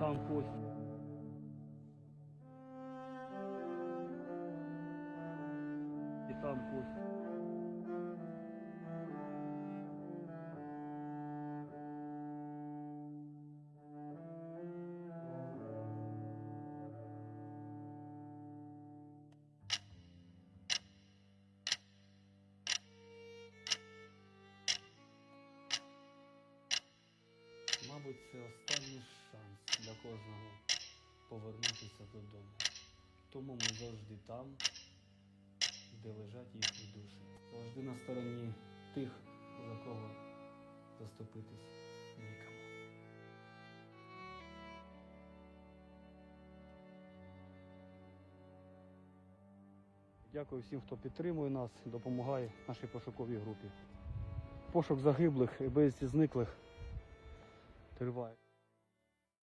там ось. І там ось. Мабуть, це останній шанс для кожного повернутися додому. Тому ми завжди там, де лежать їхні душі. Завжди на стороні тих, за кого заступитись нікому. Дякую всім, хто підтримує нас, допомагає нашій пошуковій групі. Пошук загиблих і без зниклих 들고 와요.